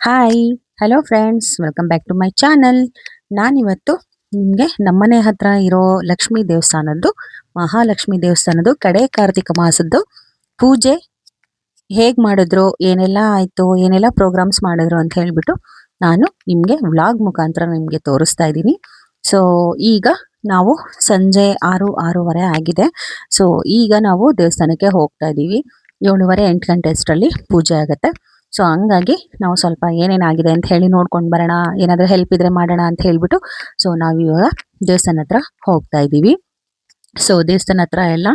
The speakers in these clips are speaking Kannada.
Hi hello friends welcome back to my channel ನಾನಿವತ್ತು ನಿಮಗೆ ನಮ್ಮನೆ ಹತ್ರ ಇರೋ ಲಕ್ಷ್ಮೀ ದೇವಸ್ಥಾನದ್ದು, ಮಹಾಲಕ್ಷ್ಮಿ ದೇವಸ್ಥಾನದ್ದು, ಕಡೆ ಕಾರ್ತಿಕ ಮಾಸದ್ದು ಪೂಜೆ ಹೇಗೆ ಮಾಡಿದ್ರು, ಏನೆಲ್ಲ ಆಯಿತು, ಏನೆಲ್ಲ ಪ್ರೋಗ್ರಾಮ್ಸ್ ಮಾಡಿದ್ರು ಅಂತ ಹೇಳ್ಬಿಟ್ಟು ನಾನು ನಿಮಗೆ ವ್ಲಾಗ್ ಮುಖಾಂತರ ನಿಮಗೆ ತೋರಿಸ್ತಾ ಇದ್ದೀನಿ. ಸೊ ಈಗ ನಾವು ಸಂಜೆ ಆರು, ಆರೂವರೆ ಆಗಿದೆ. ಸೊ ಈಗ ನಾವು ದೇವಸ್ಥಾನಕ್ಕೆ ಹೋಗ್ತಾ ಇದ್ದೀವಿ. ಏಳುವರೆ ಎಂಟು ಗಂಟೆ ಅಷ್ಟರಲ್ಲಿ ಪೂಜೆ ಆಗುತ್ತೆ. ಸೊ ಹಂಗಾಗಿ ನಾವು ಸ್ವಲ್ಪ ಏನೇನಾಗಿದೆ ಅಂತ ಹೇಳಿ ನೋಡ್ಕೊಂಡು ಬರೋಣ. ಏನಾದರೂ ಹೆಲ್ಪ್ ಇದ್ರೆ ಮಾಡೋಣ ಅಂತ ಹೇಳ್ಬಿಟ್ಟು ಸೊ ನಾವು ಇವಾಗ ದೇವಸ್ಥಾನ ಹತ್ರ ಹೋಗ್ತಾ ಇದ್ದೀವಿ. ಸೊ ದೇವಸ್ಥಾನ ಹತ್ರ ಎಲ್ಲ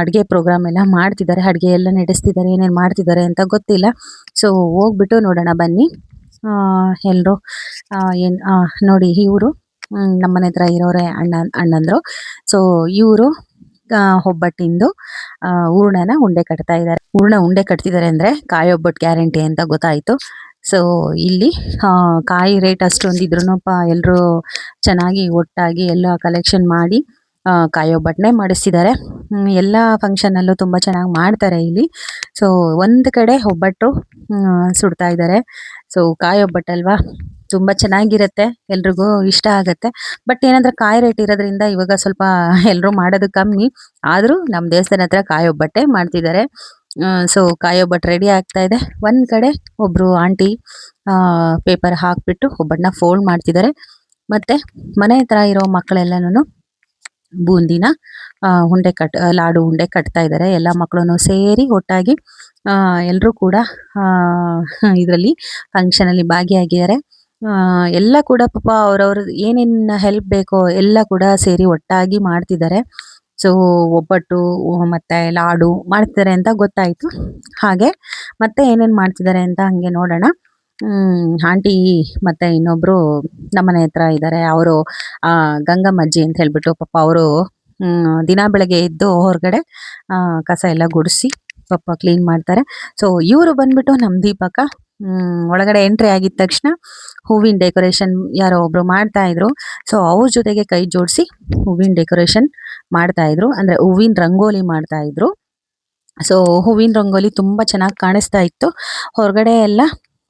ಅಡುಗೆ ಪ್ರೋಗ್ರಾಮ್ ಎಲ್ಲ ಮಾಡ್ತಿದ್ದಾರೆ. ಅಡುಗೆ ಎಲ್ಲ ನಡೆಸ್ತಿದ್ದಾರೆ. ಏನೇನು ಮಾಡ್ತಿದ್ದಾರೆ ಅಂತ ಗೊತ್ತಿಲ್ಲ. ಸೊ ಹೋಗ್ಬಿಟ್ಟು ನೋಡೋಣ ಬನ್ನಿ. ಎಲ್ಲರೂ ಏನು ನೋಡಿ ಇವರು ನಮ್ಮನೆ ಹತ್ರ ಇರೋರೆ ಅಣ್ಣ, ಅಣ್ಣಂದರು. ಸೊ ಇವರು ಒಬ್ಬಟ್ಟಿಂದು ಹೂರ್ಣನ ಉಂಡೆ ಕಟ್ತಾ ಇದ್ದಾರೆ. ಹೂರ್ಣ ಉಂಡೆ ಕಟ್ತಿದ್ದಾರೆ ಅಂದ್ರೆ ಕಾಯಿ ಒಬ್ಬಟ್ಟು ಗ್ಯಾರಂಟಿ ಅಂತ ಗೊತ್ತಾಯ್ತು. ಸೊ ಇಲ್ಲಿ ಕಾಯಿ ರೇಟ್ ಅಷ್ಟೊಂದಿದ್ರು ಎಲ್ಲರೂ ಚೆನ್ನಾಗಿ ಒಟ್ಟಾಗಿ ಎಲ್ಲ ಕಲೆಕ್ಷನ್ ಮಾಡಿ ಕಾಯಿ ಒಬ್ಬಟ್ಟನ್ನೇ ಮಾಡಿಸ್ತಿದ್ದಾರೆ. ಎಲ್ಲ ಫಂಕ್ಷನಲ್ಲೂ ತುಂಬ ಚೆನ್ನಾಗಿ ಮಾಡ್ತಾರೆ ಇಲ್ಲಿ. ಸೊ ಒಂದು ಕಡೆ ಒಬ್ಬಟ್ಟು ಸುಡ್ತಾ ಇದ್ದಾರೆ. ಸೊ ಕಾಯಿ ಒಬ್ಬಟ್ಟಲ್ವಾ ತುಂಬ ಚೆನ್ನಾಗಿರುತ್ತೆ, ಎಲ್ರಿಗೂ ಇಷ್ಟ ಆಗತ್ತೆ. ಬಟ್ ಏನಂದ್ರೆ ಕಾಯಿ ರೇಟ್ ಇರೋದ್ರಿಂದ ಇವಾಗ ಸ್ವಲ್ಪ ಎಲ್ಲರೂ ಮಾಡೋದು ಕಮ್ಮಿ. ಆದರೂ ನಮ್ಮ ದೇವಸ್ಥಾನ ಹತ್ರ ಕಾಯಿ ಒಬ್ಬಟ್ಟೆ ಮಾಡ್ತಿದ್ದಾರೆ. ಸೊ ಕಾಯಿ ಒಬ್ಬಟ್ಟು ರೆಡಿ ಆಗ್ತಾ ಇದೆ. ಒಂದ್ ಕಡೆ ಒಬ್ರು ಆಂಟಿ ಪೇಪರ್ ಹಾಕ್ಬಿಟ್ಟು ಒಬ್ಬಟ್ಟನ್ನ ಫೋಲ್ಡ್ ಮಾಡ್ತಿದ್ದಾರೆ. ಮತ್ತೆ ಮನೆ ಹತ್ರ ಇರೋ ಮಕ್ಕಳೆಲ್ಲನೂ ಬೂಂದಿನ ಉಂಡೆ ಕಟ್, ಲಾಡು ಉಂಡೆ ಕಟ್ತಾ ಇದ್ದಾರೆ. ಎಲ್ಲ ಮಕ್ಕಳು ಸೇರಿ ಒಟ್ಟಾಗಿ ಎಲ್ಲರೂ ಕೂಡ ಇದರಲ್ಲಿ ಫಂಕ್ಷನ್ ಅಲ್ಲಿ ಭಾಗಿಯಾಗಿದ್ದಾರೆ. ಎಲ್ಲ ಕೂಡ ಪಾಪ ಅವ್ರವ್ರ ಏನೇನ್ ಹೆಲ್ಪ್ ಬೇಕೋ ಎಲ್ಲ ಕೂಡ ಸೇರಿ ಒಟ್ಟಾಗಿ ಮಾಡ್ತಿದ್ದಾರೆ. ಸೊ ಒಬ್ಬಟ್ಟು, ಮತ್ತೆ ಲಾಡು ಮಾಡ್ತಿದ್ದಾರೆ ಅಂತ ಗೊತ್ತಾಯ್ತು. ಹಾಗೆ, ಮತ್ತೆ ಏನೇನ್ ಮಾಡ್ತಿದ್ದಾರೆ ಅಂತ ಹಂಗೆ ನೋಡೋಣ. ಆಂಟಿ ಮತ್ತೆ ಇನ್ನೊಬ್ರು ನಮ್ಮನೆ ಹತ್ರ ಇದ್ದಾರೆ ಅವರು ಗಂಗಮ್ಮಜ್ಜಿ ಅಂತ ಹೇಳ್ಬಿಟ್ಟು ಪಾಪ ಅವರು ದಿನ ಬೆಳಗ್ಗೆ ಎದ್ದು ಹೊರಗಡೆ ಕಸ ಎಲ್ಲ ಗುಡಿಸಿ ಪಾಪ ಕ್ಲೀನ್ ಮಾಡ್ತಾರೆ. ಸೊ ಇವರು ಬಂದ್ಬಿಟ್ಟು ನಮ್ ದೀಪಕ ಒಳಗಡೆ ಎಂಟ್ರಿ ಆಗಿದ ತಕ್ಷಣ ಹೂವಿನ ಡೆಕೋರೇಷನ್ ಯಾರೋ ಒಬ್ರು ಮಾಡ್ತಾ ಇದ್ರು. ಸೊ ಅವ್ರ ಜೊತೆಗೆ ಕೈ ಜೋಡಿಸಿ ಹೂವಿನ ಡೆಕೋರೇಷನ್ ಮಾಡ್ತಾ ಇದ್ರು. ಅಂದ್ರೆ ಹೂವಿನ ರಂಗೋಲಿ ಮಾಡ್ತಾ ಇದ್ರು. ಸೊ ಹೂವಿನ ರಂಗೋಲಿ ತುಂಬಾ ಚೆನ್ನಾಗಿ ಕಾಣಿಸ್ತಾ ಇತ್ತು. ಹೊರಗಡೆ ಎಲ್ಲ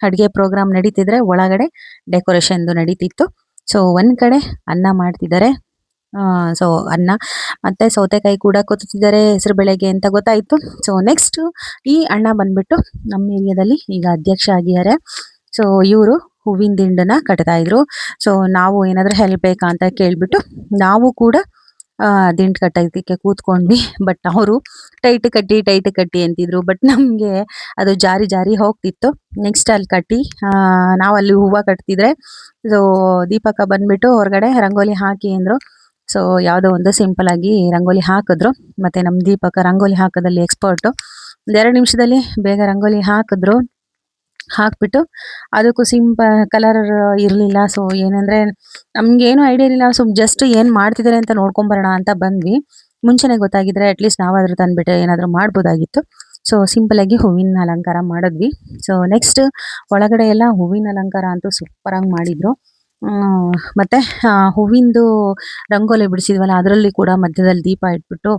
ಅಡುಗೆ ಪ್ರೋಗ್ರಾಮ್ ನಡೀತಿದ್ರೆ ಒಳಗಡೆ ಡೆಕೋರೇಷನ್ ನಡೀತಿತ್ತು. ಸೊ ಒಂದ್ ಕಡೆ ಅನ್ನ ಮಾಡ್ತಿದ್ದಾರೆ. ಸೊ ಅನ್ನ ಮತ್ತೆ ಸೌತೆಕಾಯಿ ಕೂಡ ಕೊತ್ತಿದ್ದಾರೆ ಹೆಸರು ಬೆಳೆಗೆ ಅಂತ ಗೊತ್ತಾಯ್ತು. ಸೊ ನೆಕ್ಸ್ಟ್ ಈ ಅಣ್ಣ ಬಂದ್ಬಿಟ್ಟು ನಮ್ಮ ಏರಿಯಾದಲ್ಲಿ ಈಗ ಅಧ್ಯಕ್ಷ ಆಗಿದ್ದಾರೆ. ಸೊ ಇವರು ಹೂವಿನ ದಿಂಡನ್ನ ಕಟ್ತಾ ಇದ್ರು. ಸೊ ನಾವು ಏನಾದ್ರೂ ಹೆಲ್ಪ್ ಬೇಕಾ ಅಂತ ಕೇಳ್ಬಿಟ್ಟು ನಾವು ಕೂಡ ದಿಂಡು ಕಟ್ಟೋದಕ್ಕೆ ಕೂತ್ಕೊಂಡ್ವಿ. ಬಟ್ ಅವರು ಟೈಟ್ ಕಟ್ಟಿ ಟೈಟ್ ಕಟ್ಟಿ ಅಂತಿದ್ರು. ಬಟ್ ನಮಗೆ ಅದು ಜಾರಿ ಜಾರಿ ಹೋಗ್ತಿತ್ತು. ನೆಕ್ಸ್ಟ್ ಅಲ್ಲಿ ಕಟ್ಟಿ ನಾವ್ ಅಲ್ಲಿ ಹೂವ ಕಟ್ತಿದ್ರೆ ಸೊ ದೀಪಕ ಬಂದ್ಬಿಟ್ಟು ಹೊರಗಡೆ ರಂಗೋಲಿ ಹಾಕಿ ಅಂದ್ರು. ಸೊ ಯಾವುದೋ ಒಂದು ಸಿಂಪಲ್ ಆಗಿ ರಂಗೋಲಿ ಹಾಕಿದ್ರು. ಮತ್ತೆ ನಮ್ಮ ದೀಪಕ ರಂಗೋಲಿ ಹಾಕೋದಲ್ಲಿ ಎಕ್ಸ್ಪರ್ಟ್ ಎರಡು ನಿಮಿಷದಲ್ಲಿ ಬೇಗ ರಂಗೋಲಿ ಹಾಕಿದ್ರು. ಹಾಕ್ಬಿಟ್ಟು ಅದಕ್ಕೂ ಸಿಂಪ ಕಲರ್ ಇರಲಿಲ್ಲ. ಸೊ ಏನಂದ್ರೆ ನಮ್ಗೆ ಏನು ಐಡಿಯಾ ಇರಲಿಲ್ಲ. ಸೊ ಜಸ್ಟ್ ಏನ್ ಮಾಡ್ತಿದ್ದಾರೆ ಅಂತ ನೋಡ್ಕೊಂಬರೋಣ ಅಂತ ಬಂದ್ವಿ. ಮುಂಚೆನೆ ಗೊತ್ತಾಗಿದ್ರೆ ಅಟ್ಲೀಸ್ಟ್ ನಾವಾದ್ರೂ ತಂದ್ಬಿಟ್ಟು ಏನಾದ್ರೂ ಮಾಡ್ಬೋದಾಗಿತ್ತು. ಸೊ ಸಿಂಪಲ್ ಆಗಿ ಹೂವಿನ ಅಲಂಕಾರ ಮಾಡಿದ್ವಿ. ಸೊ ನೆಕ್ಸ್ಟ್ ಒಳಗಡೆ ಎಲ್ಲ ಹೂವಿನ ಅಲಂಕಾರ ಅಂತೂ ಸೂಪರ್ ಆಗಿ ಮಾಡಿದ್ರು. ಮತ್ತೆ ಹೂವಿಂದು ರಂಗೋಲಿ ಬಿಡಿಸಿದ್ವಲ್ಲ, ಅದರಲ್ಲಿ ಕೂಡ ಮಧ್ಯದಲ್ಲಿ ದೀಪ ಇಟ್ಬಿಟ್ಟು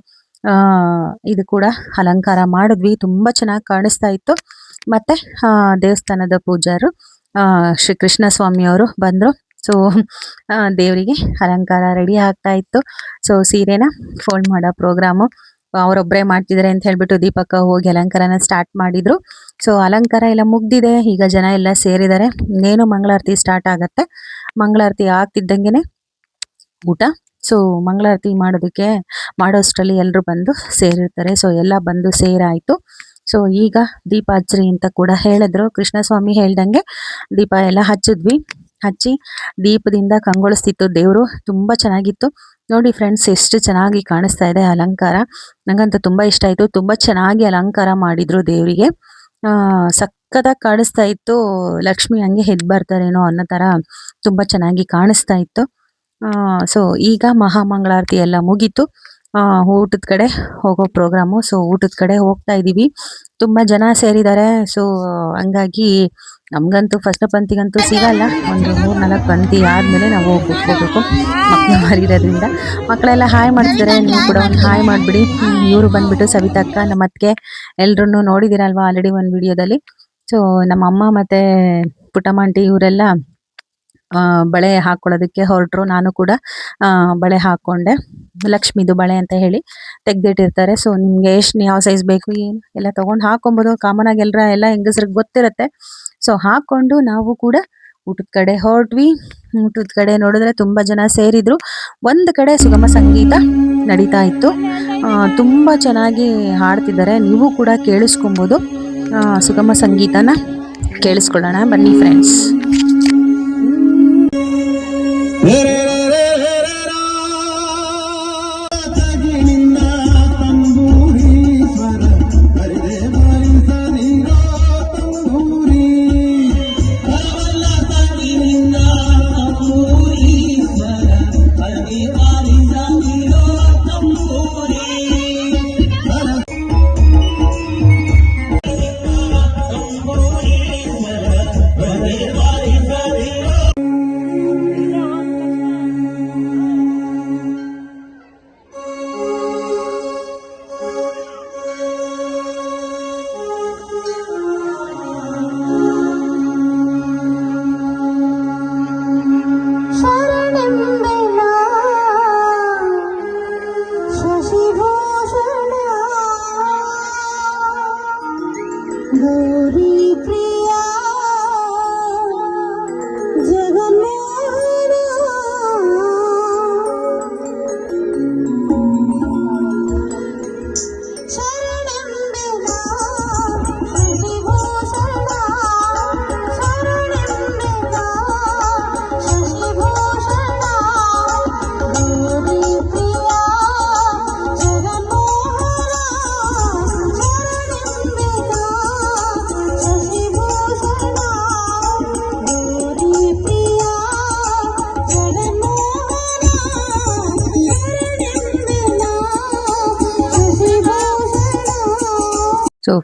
ಇದು ಕೂಡ ಅಲಂಕಾರ ಮಾಡಿದ್ವಿ. ತುಂಬಾ ಚೆನ್ನಾಗಿ ಕಾಣಿಸ್ತಾ ಇತ್ತು. ಮತ್ತೆ ದೇವಸ್ಥಾನದ ಪೂಜಾರು ಶ್ರೀ ಕೃಷ್ಣ ಸ್ವಾಮಿ ಅವರು ಬಂದ್ರು ಸೊ ದೇವರಿಗೆ ಅಲಂಕಾರ ರೆಡಿ ಆಗ್ತಾ ಇತ್ತು. ಸೊ ಸೀರೆನ ಫೋಲ್ಡ್ ಮಾಡೋ ಪ್ರೋಗ್ರಾಮು ಅವರೊಬ್ಬರೇ ಮಾಡ್ತಿದ್ದಾರೆ ಅಂತ ಹೇಳ್ಬಿಟ್ಟು ದೀಪಕ್ಕ ಹೋಗಿ ಅಲಂಕಾರನ ಸ್ಟಾರ್ಟ್ ಮಾಡಿದ್ರು. ಸೊ ಅಲಂಕಾರ ಎಲ್ಲ ಮುಗ್ದಿದೆ. ಈಗ ಜನ ಎಲ್ಲ ಸೇರಿದ್ದಾರೆ ಇನ್ನೇನು ಮಂಗಳಾರತಿ ಸ್ಟಾರ್ಟ್ ಆಗತ್ತೆ. ಮಂಗಳಾರತಿ ಆಗ್ತಿದ್ದಂಗೆನೆ ಊಟ. ಸೊ ಮಂಗಳಾರತಿ ಮಾಡೋದಕ್ಕೆ, ಮಾಡೋಷ್ಟರಲ್ಲಿ ಎಲ್ಲರೂ ಬಂದು ಸೇರಿರ್ತಾರೆ. ಸೊ ಎಲ್ಲ ಬಂದು ಸೇರಾಯ್ತು. ಸೊ ಈಗ ದೀಪ ಹಚ್ಚ್ರಿ ಅಂತ ಕೂಡ ಹೇಳಿದ್ರು. ಕೃಷ್ಣಸ್ವಾಮಿ ಹೇಳ್ದಂಗೆ ದೀಪ ಎಲ್ಲ ಹಚ್ಚಿದ್ವಿ. ಹಚ್ಚಿ ದೀಪದಿಂದ ಕಂಗೊಳಿಸ್ತಿತ್ತು ದೇವರು. ತುಂಬಾ ಚೆನ್ನಾಗಿತ್ತು. ನೋಡಿ ಫ್ರೆಂಡ್ಸ್ ಎಷ್ಟು ಚೆನ್ನಾಗಿ ಕಾಣಿಸ್ತಾ ಇದೆ ಅಲಂಕಾರ. ನಂಗಂತೂ ತುಂಬಾ ಇಷ್ಟ ಆಯ್ತು. ತುಂಬಾ ಚೆನ್ನಾಗಿ ಅಲಂಕಾರ ಮಾಡಿದ್ರು ದೇವರಿಗೆ. ಆ ಸಕ್ಕತ್ತಾಗಿ ಕಾಣಿಸ್ತಾ ಇತ್ತು. ಲಕ್ಷ್ಮಿ ಹಂಗೆ ಹೆದ್ ಬರ್ತಾರೇನೋ ಅನ್ನೋ ತರ ತುಂಬಾ ಚೆನ್ನಾಗಿ ಕಾಣಿಸ್ತಾ ಇತ್ತು. ಸೊ ಈಗ ಮಹಾಮಂಗಳಾರತಿ ಎಲ್ಲ ಮುಗೀತು. ಊಟದ ಕಡೆ ಹೋಗೋ ಪ್ರೋಗ್ರಾಮು ಸೊ ಊಟದ ಕಡೆ ಹೋಗ್ತಾ ಇದೀವಿ ತುಂಬಾ ಜನ ಸೇರಿದ್ದಾರೆ. ಸೊ ಹಂಗಾಗಿ ನಮ್ಗಂತೂ ಫಸ್ಟ್ ಪಂತಿಗಂತೂ ಸಿಗಲ್ಲ. ಒಂದು ಮೂರು ನಾಲ್ಕು ಪಂತಿ ಆದ್ಮೇಲೆ ನಾವು ಹೋಗಿ ಕೂತ್ಕೋಬೇಕು. ಮಕ್ಕಳು ಮರಿರೋದ್ರಿಂದ. ಮಕ್ಕಳೆಲ್ಲ ಹಾಯ್ ಮಾಡ್ತಿದ್ದಾರೆ. ನೀವು ಕೂಡ ಒಂದು ಹಾಯ್ ಮಾಡ್ಬಿಡಿ. ಇವರು ಬಂದ್ಬಿಟ್ಟು ಸವಿತಕ್ಕ ನಮ್ಮ ಅತ್ತಿಗೆ ಎಲ್ರು ನೋಡಿದಿರಲ್ವಾ ಆಲ್ರೆಡಿ ಒಂದು ವಿಡಿಯೋದಲ್ಲಿ ಸೊ ನಮ್ಮ ಅಮ್ಮ ಮತ್ತೆ ಪುಟ್ಟಮಾಂಟಿ ಇವರೆಲ್ಲ ಆ, ಬಳೆ ಹಾಕೊಳ್ಳೋದಕ್ಕೆ ಹೊರಟ್ರು. ನಾನು ಕೂಡ ಬಳೆ ಹಾಕೊಂಡೆ. ಲಕ್ಷ್ಮಿದು ಬಳೆ ಅಂತ ಹೇಳಿ ತೆಗ್ದಿಟ್ಟಿರ್ತಾರೆ. ಸೊ ನಿಮ್ಗೆ ಎಷ್ಟು ಯಾವ ಸೈಜ್ ಬೇಕು ಏನು ಎಲ್ಲ ತಗೊಂಡು ಹಾಕೊಬೋದು. ಕಾಮನ್ ಆಗಿ ಎಲ್ಲರ ಎಲ್ಲ ಹೆಂಗಸ್ರಿಗೆ ಗೊತ್ತಿರುತ್ತೆ. ಸೊ ಹಾಕೊಂಡು ನಾವು ಕೂಡ ಊಟದ ಕಡೆ ಹೊರಟ್ವಿ. ಊಟದ ಕಡೆ ನೋಡಿದ್ರೆ ತುಂಬ ಜನ ಸೇರಿದ್ರು. ಒಂದು ಕಡೆ ಸುಗಮ ಸಂಗೀತ ನಡೀತಾ ಇತ್ತು. ತುಂಬ ಚೆನ್ನಾಗಿ ಹಾಡ್ತಿದ್ದಾರೆ. ನೀವು ಕೂಡ ಕೇಳಿಸ್ಕೊಬೋದು. ಸುಗಮ ಸಂಗೀತನ ಕೇಳಿಸ್ಕೊಳ್ಳೋಣ. ಬನ್ನಿ ಫ್ರೆಂಡ್ಸ್ Nereye?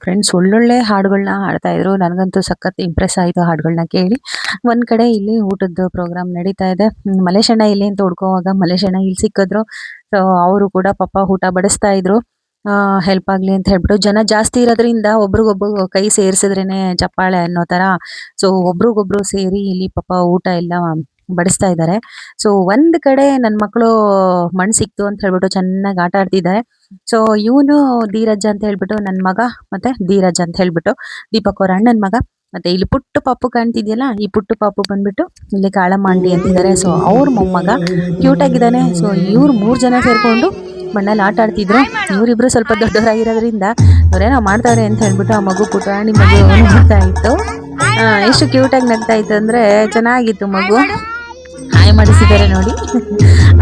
ಫ್ರೆಂಡ್ಸ್ ಒಳ್ಳೊಳ್ಳೆ ಹಾಡುಗಳನ್ನ ಹಾಡ್ತಾ ಇದ್ರು. ನನಗಂತೂ ಸಖತ್ ಇಂಪ್ರೆಸ್ ಆಯಿತು ಹಾಡುಗಳನ್ನ ಕೇಳಿ. ಒಂದು ಕಡೆ ಇಲ್ಲಿ ಊಟದ ಪ್ರೋಗ್ರಾಮ್ ನಡೀತಾ ಇದೆ. ಮಲೇಶಣ್ಣ ಇಲ್ಲಿ ಅಂತ ಹುಡ್ಕೋವಾಗ ಮಲೇಶಣ್ಣ ಇಲ್ಲಿ ಸಿಕ್ಕಿದ್ರು. ಸೊ ಅವರು ಕೂಡ ಪಾಪ ಊಟ ಬಡಿಸ್ತಾ ಇದ್ರು. ಹೆಲ್ಪ್ ಆಗ್ಲಿ ಅಂತ ಹೇಳ್ಬಿಟ್ಟು ಜನ ಜಾಸ್ತಿ ಇರೋದ್ರಿಂದ ಒಬ್ರಿಗೊಬ್ರು ಕೈ ಸೇರಿಸಿದ್ರೇನೆ ಚಪ್ಪಾಳೆ ಅನ್ನೋ ತರ. ಸೊ ಒಬ್ರಿಗೊಬ್ರು ಸೇರಿ ಇಲ್ಲಿ ಪಾಪ ಊಟ ಎಲ್ಲ ಬಡಿಸ್ತಾ ಇದ್ದಾರೆ. ಸೊ ಒಂದ್ ಕಡೆ ನನ್ ಮಕ್ಕಳು ಮಣ್ ಸಿಕ್ತು ಅಂತ ಹೇಳ್ಬಿಟ್ಟು ಚೆನ್ನಾಗಿ ಆಟ ಆಡ್ತಿದ್ದಾರೆ. ಸೊ ಇವನು ಧೀರಜ್ ಅಂತ ಹೇಳ್ಬಿಟ್ಟು ನನ್ ಮಗ ಮತ್ತೆ ಧೀರಜ್ ಅಂತ ಹೇಳ್ಬಿಟ್ಟು ದೀಪಕ್ ಅವ್ರ ಅಣ್ಣನ್ ಮಗ. ಮತ್ತೆ ಇಲ್ಲಿ ಪುಟ್ಟು ಪಾಪು ಕಾಣ್ತಿದ್ಯಲ್ಲ, ಈ ಪುಟ್ಟು ಪಾಪು ಬಂದ್ಬಿಟ್ಟು ಇಲ್ಲಿ ಕಾಳಮಾಂಡಿ ಅಂತಿದ್ದಾರೆ. ಸೊ ಅವ್ರ ಮೊಮ್ಮಗ ಕ್ಯೂಟ್ ಆಗಿದ್ದಾನೆ. ಸೊ ಇವ್ರು ಮೂರ್ ಜನ ಸೇರ್ಕೊಂಡು ಮಣ್ಣಲ್ಲಿ ಆಟ ಆಡ್ತಿದ್ರು. ಇವ್ರಿಬ್ರು ಸ್ವಲ್ಪ ದೊಡ್ಡವರಾಗಿರೋದ್ರಿಂದ ಅವ್ರೇನೋ ಮಾಡ್ತಾರೆ ಅಂತ ಹೇಳ್ಬಿಟ್ಟು ಆ ಮಗು ಪುಟಾಣಿ ಮಗು ನೋಡ್ತಾ ಇತ್ತು. ಎಷ್ಟು ಕ್ಯೂಟ್ ಆಗಿ ನಗ್ತಾ ಇತ್ತು ಅಂದ್ರೆ ಚೆನ್ನಾಗಿತ್ತು ಮಗು. ಹಾಯ್ ಮಾಡಿಸಿದ್ದಾರೆ ನೋಡಿ.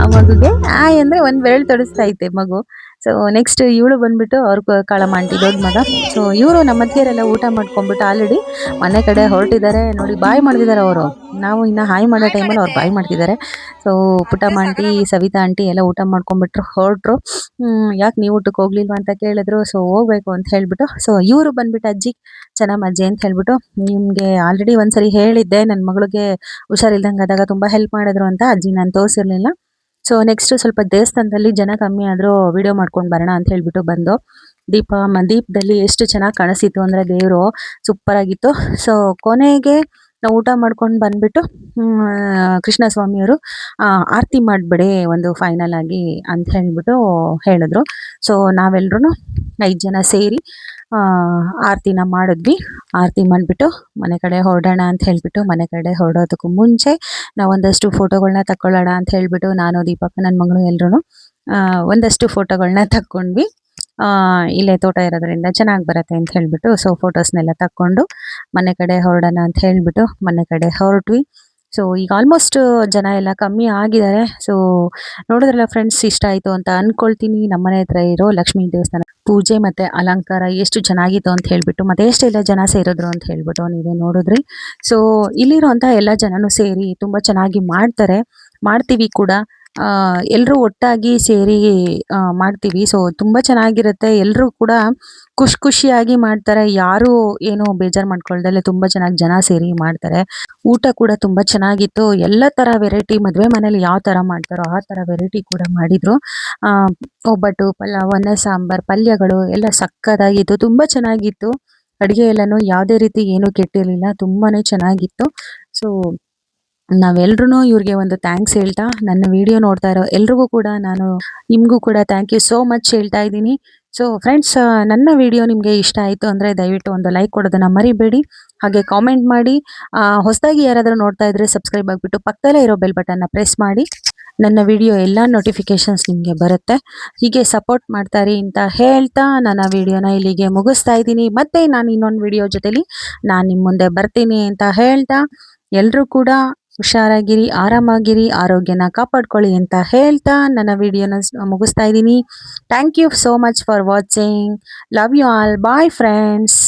ಆ ಮಗುಗೆ ಹಾಯ್ ಅಂದ್ರೆ ಒಂದ್ ಬೆರಳು ತೊಡಸ್ತಾ ಐತೆ ಮಗು. ಸೊ ನೆಕ್ಸ್ಟ್ ಇವಳು ಬಂದ್ಬಿಟ್ಟು ಅವ್ರ ಕಾಳಮ್ಮ ಆಂಟಿ ದೊಡ್ಡ ಮಗ. ಸೊ ಇವರು ನಮ್ಮ ಅತ್ತಿಗೆರೆಲ್ಲ ಊಟ ಮಾಡ್ಕೊಂಡ್ಬಿಟ್ಟು ಆಲ್ರೆಡಿ ಮನೆ ಕಡೆ ಹೊರಟಿದ್ದಾರೆ. ನೋಡಿ, ಬಾಯ್ ಮಾಡ್ತಿದ್ದಾರೆ ಅವರು. ನಾವು ಇನ್ನು ಹಾಯ್ ಮಾಡೋ ಟೈಮಲ್ಲಿ ಅವ್ರು ಬಾಯ್ ಮಾಡ್ತಿದ್ದಾರೆ. So Puttamma aunty, Savitha aunty ಎಲ್ಲ ಊಟ ಮಾಡ್ಕೊಂಡ್ಬಿಟ್ರು, ಹೊರಟ್ರು. ಯಾಕೆ ನೀವು ಊಟಕ್ಕೆ ಹೋಗ್ಲಿಲ್ವಾ ಅಂತ ಕೇಳಿದ್ರು. ಸೊ ಹೋಗ್ಬೇಕು ಅಂತ ಹೇಳ್ಬಿಟ್ಟು. ಸೊ ಇವರು ಬಂದ್ಬಿಟ್ಟು ಅಜ್ಜಿ, ಚೆನ್ನಾಗಿ ಅಜ್ಜಿ ಅಂತ ಹೇಳ್ಬಿಟ್ಟು ನಿಮಗೆ ಆಲ್ರೆಡಿ ಒಂದ್ಸರಿ ಹೇಳಿದ್ದೆ. ನನ್ನ ಮಗಳಿಗೆ ಹುಷಾರಿಲ್ದಂಗೆ ಆದಾಗ ತುಂಬ ಹೆಲ್ಪ್ ಮಾಡಿದ್ರು ಅಂತ. ಅಜ್ಜಿ ನಾನು ತೋರಿಸಿರ್ಲಿಲ್ಲ. ಸೊ ನೆಕ್ಸ್ಟ್ ಸ್ವಲ್ಪ ದೇವಸ್ಥಾನದಲ್ಲಿ ಜನ ಕಮ್ಮಿ ಆದರೂ ವಿಡಿಯೋ ಮಾಡ್ಕೊಂಡು ಬರೋಣ ಅಂತ ಹೇಳ್ಬಿಟ್ಟು ಬಂದು, ದೀಪ ದೀಪದಲ್ಲಿ ಎಷ್ಟು ಚೆನ್ನಾಗಿ ಕಾಣಿಸಿತ್ತು ಅಂದರೆ ದೇವರು ಸೂಪರ್ ಆಗಿತ್ತು. ಸೊ ಕೊನೆಗೆ ನಾವು ಊಟ ಮಾಡ್ಕೊಂಡು ಬಂದ್ಬಿಟ್ಟು ಕೃಷ್ಣ ಸ್ವಾಮಿಯವರು ಆರತಿ ಮಾಡಿಬಿಡಿ ಒಂದು ಫೈನಲ್ ಆಗಿ ಅಂತ ಹೇಳ್ಬಿಟ್ಟು ಹೇಳಿದ್ರು. ಸೊ ನಾವೆಲ್ಲರೂ ಐದು ಜನ ಸೇರಿ ಆರತಿನ ಮಾಡಿದ್ವಿ. ಆರತಿ ಮಾಡಿಬಿಟ್ಟು ಮನೆ ಕಡೆ ಹೊರಡೋಣ ಅಂತ ಹೇಳಿಬಿಟ್ಟು ಮನೆ ಕಡೆ ಹೊರಡೋದಕ್ಕೂ ಮುಂಚೆ ನಾವು ಒಂದಷ್ಟು ಫೋಟೋಗಳನ್ನ ತಕೊಳ್ಳೋಣ ಅಂತ ಹೇಳಿಬಿಟ್ಟು ನಾನು, ದೀಪಕ್ ನನ್ನ ಮಗಳು ಎಲ್ಲರೂ ಒಂದಷ್ಟು ಫೋಟೋಗಳನ್ನ ತಕ್ಕೊಂಡ್ವಿ. ಇಲ್ಲೇ ತೋಟ ಇರೋದ್ರಿಂದ ಚೆನ್ನಾಗಿ ಬರುತ್ತೆ ಅಂತ ಹೇಳಿಬಿಟ್ಟು ಸೊ ಫೋಟೋಸ್ನೆಲ್ಲ ತಕ್ಕೊಂಡು ಮನೆ ಕಡೆ ಹೊರಡೋಣ ಅಂತ ಹೇಳಿಬಿಟ್ಟು ಮನೆ ಕಡೆ ಹೊರಟ್ವಿ. ಸೊ ಈಗ ಆಲ್ಮೋಸ್ಟ್ ಜನ ಎಲ್ಲ ಕಮ್ಮಿ ಆಗಿದ್ದಾರೆ. ಸೊ ನೋಡಿದ್ರಲ್ಲ ಫ್ರೆಂಡ್ಸ್ ಇಷ್ಟ ಆಯ್ತು ಅಂತ ಅನ್ಕೊಳ್ತೀನಿ. ನಮ್ಮನೆ ಹತ್ರ ಇರೋ ಲಕ್ಷ್ಮೀ ದೇವಸ್ಥಾನ ಪೂಜೆ ಮತ್ತೆ ಅಲಂಕಾರ ಎಷ್ಟು ಚೆನ್ನಾಗಿತ್ತು ಅಂತ ಹೇಳ್ಬಿಟ್ಟು, ಮತ್ತೆ ಎಷ್ಟೆಲ್ಲ ಜನ ಸೇರಿದ್ರು ಅಂತ ಹೇಳ್ಬಿಟ್ಟು ನೀವೇ ನೋಡಿದ್ರಿ. ಸೊ ಇಲ್ಲಿರುವಂತ ಎಲ್ಲ ಜನನು ಸೇರಿ ತುಂಬಾ ಚೆನ್ನಾಗಿ ಮಾಡ್ತಾರೆ. ಮಾಡ್ತೀವಿ ಕೂಡ. ಎಲ್ಲರೂ ಒಟ್ಟಾಗಿ ಸೇರಿ ಮಾಡ್ತೀವಿ. ಸೊ ತುಂಬಾ ಚೆನ್ನಾಗಿರುತ್ತೆ. ಎಲ್ಲರೂ ಕೂಡ ಖುಷಿ ಖುಷಿಯಾಗಿ ಮಾಡ್ತಾರೆ. ಯಾರು ಏನು ಬೇಜಾರು ಮಾಡ್ಕೊಳ್ದಲ್ಲೇ ತುಂಬಾ ಚೆನ್ನಾಗಿ ಜನ ಸೇರಿ ಮಾಡ್ತಾರೆ. ಊಟ ಕೂಡ ತುಂಬಾ ಚೆನ್ನಾಗಿತ್ತು. ಎಲ್ಲ ತರ ವೆರೈಟಿ ಮದುವೆ ಮನೇಲಿ ಯಾವ ತರ ಮಾಡ್ತಾರೋ ಆ ತರ ವೆರೈಟಿ ಕೂಡ ಮಾಡಿದ್ರು. ಒಬ್ಬಟ್ಟು, ಪಲಾವ್, ಅನ್ನ, ಸಾಂಬಾರ್, ಪಲ್ಯಗಳು ಎಲ್ಲ ಸಕ್ಕತ್ತಾಗಿತ್ತು ತುಂಬಾ ಚೆನ್ನಾಗಿತ್ತು. ಅಡುಗೆ ಎಲ್ಲನೂ ಯಾವುದೇ ರೀತಿ ಏನೂ ಕೆಟ್ಟಿರಲಿಲ್ಲ. ತುಂಬಾನೇ ಚೆನ್ನಾಗಿತ್ತು. ಸೊ ನಾವೆಲ್ರೂ ಇವ್ರಿಗೆ ಒಂದು ಥ್ಯಾಂಕ್ಸ್ ಹೇಳ್ತಾ ನನ್ನ ವಿಡಿಯೋ ನೋಡ್ತಾ ಇರೋ ಎಲ್ರಿಗೂ ಕೂಡ ನಾನು ನಿಮಗೂ ಕೂಡ ಥ್ಯಾಂಕ್ ಯು ಸೋ ಮಚ್ ಹೇಳ್ತಾ ಇದ್ದೀನಿ. ಸೊ ಫ್ರೆಂಡ್ಸ್ ನನ್ನ ವಿಡಿಯೋ ನಿಮಗೆ ಇಷ್ಟ ಆಯಿತು ಅಂದರೆ ದಯವಿಟ್ಟು ಒಂದು ಲೈಕ್ ಕೊಡೋದನ್ನ ಮರಿಬೇಡಿ. ಹಾಗೆ ಕಾಮೆಂಟ್ ಮಾಡಿ. ಹೊಸದಾಗಿ ಯಾರಾದರೂ ನೋಡ್ತಾ ಇದ್ರೆ ಸಬ್ಸ್ಕ್ರೈಬ್ ಆಗಿಬಿಟ್ಟು ಪಕ್ಕದಲ್ಲೇ ಇರೋ ಬೆಲ್ ಬಟನ್ನ ಪ್ರೆಸ್ ಮಾಡಿ. ನನ್ನ ವಿಡಿಯೋ ಎಲ್ಲ ನೋಟಿಫಿಕೇಶನ್ಸ್ ನಿಮಗೆ ಬರುತ್ತೆ. ಹೀಗೆ ಸಪೋರ್ಟ್ ಮಾಡ್ತಾರೆ ಅಂತ ಹೇಳ್ತಾ ನನ್ನ ವಿಡಿಯೋನ ಇಲ್ಲಿಗೆ ಮುಗಿಸ್ತಾ ಇದ್ದೀನಿ. ಮತ್ತೆ ನಾನು ಇನ್ನೊಂದು ವಿಡಿಯೋ ಜೊತೆಲಿ ನಾನು ನಿಮ್ಮ ಮುಂದೆ ಬರ್ತೀನಿ ಅಂತ ಹೇಳ್ತಾ ಎಲ್ಲರೂ ಕೂಡ ಹುಷಾರಾಗಿರಿ, ಆರಾಮಾಗಿರಿ, ಆರೋಗ್ಯನ ಕಾಪಾಡ್ಕೊಳ್ಳಿ ಅಂತ ಹೇಳ್ತಾ ನನ್ನ ವಿಡಿಯೋನ ಮುಗಿಸ್ತಾ ಇದ್ದೀನಿ. Thank you so much for watching love you all bye friends